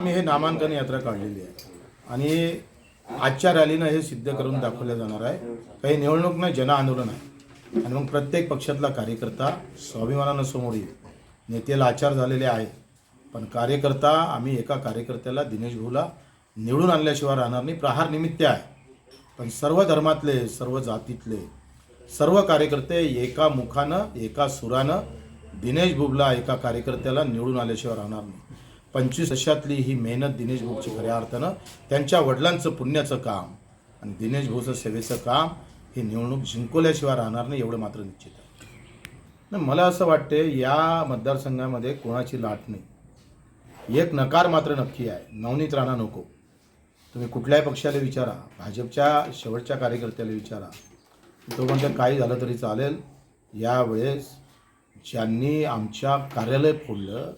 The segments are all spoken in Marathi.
मी हे नामांकन यात्रा काढलेली आहे. आणि आजच्या रॅलीनं हे सिद्ध करून दाखवलं जाणार आहे. काही निवडणूक नाही जन आंदोलन आहे. आणि मग प्रत्येक पक्षातला कार्यकर्ता स्वाभिमानानं समोर येईल. नेत्याला आचार झालेले आहे. पण कार्यकर्ता आम्ही एका कार्यकर्त्याला दिनेश भाऊला निवडून आणल्याशिवाय राहणार नाही. प्रहार निमित्त आहे. पण सर्व धर्मातले सर्व जातीतले सर्व कार्यकर्ते एका मुखानं एका सुरानं दिनेश भुबला एका कार्यकर्त्याला निवडून आल्याशिवाय राहणार नाही. पंचवीस वर्षातली ही मेहनत दिनेश भाऊची खऱ्या अर्थानं त्यांच्या वडिलांचं पुण्याचं काम आणि दिनेश भाऊचं सेवेचं काम हे निवडणूक जिंकवल्याशिवाय राहणार नाही एवढं मात्र निश्चित आहे. नाही मला असं वाटते या मतदारसंघामध्ये कोणाची लाट नाही. एक नकार मात्र नक्की आहे. नवनीत राणा नको. तुम्ही कुठल्याही पक्षाला विचारा. भाजपच्या शेवटच्या कार्यकर्त्याला विचारा. तो म्हणजे काही झालं तरी चालेल. यावेळेस ज्यांनी आमच्या कार्यालय फोडलं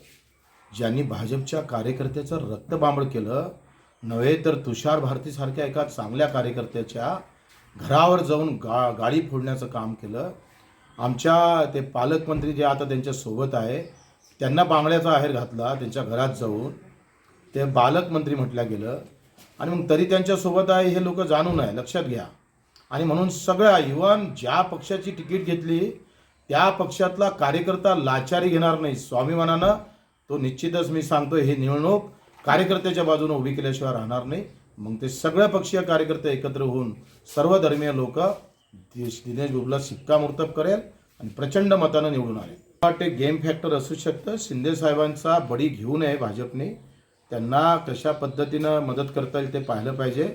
ज्यांनी भाजपच्या कार्यकर्त्याचं रक्तबांबळ केलं नव्हे तर तुषार भारतीसारख्या एका चांगल्या कार्यकर्त्याच्या घरावर जाऊन गा गाडी फोडण्याचं काम केलं. आमच्या ते पालकमंत्री जे आता त्यांच्यासोबत आहे त्यांना बांगड्याचा आहेर घातला त्यांच्या घरात जाऊन. ते बालकमंत्री म्हटलं गेलं. आणि मग तरी त्यांच्यासोबत आहे हे लोक जाणून आहे लक्षात घ्या. आणि म्हणून सगळ्या इव्हन ज्या पक्षाची तिकीट घेतली त्या पक्षातला कार्यकर्ता लाचारी घेणार नाही. स्वाभिमानानं तो निश्चितच मी सांगतो हे निवडणूक कार्यकर्त्याच्या बाजूने उभी केल्याशिवाय राहणार नाही. मग ते सगळे पक्षीय कार्यकर्ते एकत्र होऊन सर्व धर्मीय लोक दिनेश बुबला शिक्कामोर्तब करेल आणि प्रचंड मतानं निवडून आले. वाटते गेम फॅक्टर असू शकतं. शिंदे साहेबांचा बडी घेऊ नये भाजपने. त्यांना कशा पद्धतीनं मदत करता येईल ते पाहिलं पाहिजे.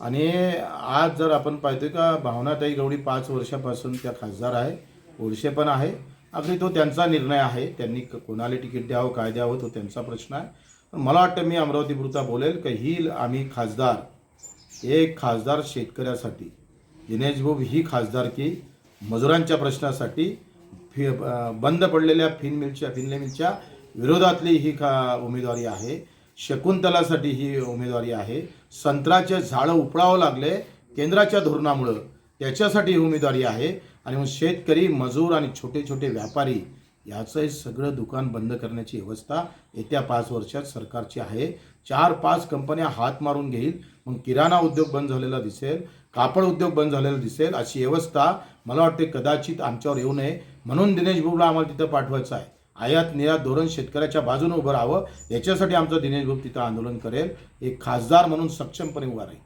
आणि आज जर आपण पाहतोय का भावनाताई गवडी पाच वर्षापासून त्या खासदार आहे ओळशे पण आहे. अगदी तो त्यांचा निर्णय आहे. त्यांनी कोणाला तिकीट द्यावं काय द्यावं तो त्यांचा प्रश्न आहे. पण मला वाटतं मी अमरावतीपुरता बोलेल की ही आम्ही खासदार एक खासदार शेतकऱ्यासाठी दिनेश ही ही खासदारकी मजुरांच्या प्रश्नासाठी फि बंद पडलेल्या फिन मिलच्या फिनले मिलच्या विरोधातली ही खा उमेदवारी आहे. शकुंतलासाठी ही उमेदवारी आहे. संत्र्याचे झाडं उपडावं लागले. केंद्राच्या धोरणामुळं त्याच्यासाठी ही उमेदवारी आहे. आणि मग शेतकरी मजूर आणि छोटे छोटे व्यापारी याचंही सगळं दुकान बंद करण्याची व्यवस्था येत्या पाच वर्षात सरकारची आहे. चार पाच कंपन्या हात मारून घेईल. मग किराणा उद्योग बंद झालेला दिसेल. कापड उद्योग बंद झालेला दिसेल. अशी व्यवस्था मला वाटते कदाचित आमच्यावर येऊ नये. म्हणून दिनेश बुबला आम्हाला तिथं पाठवायचं आहे. आयात निर्यात धोरण शेतकऱ्याच्या बाजूने उभं राहावं. याच्यासाठी आमचं दिनेश भाऊ तिथं आंदोलन करेल. एक खासदार म्हणून सक्षमपणे उभा राहील.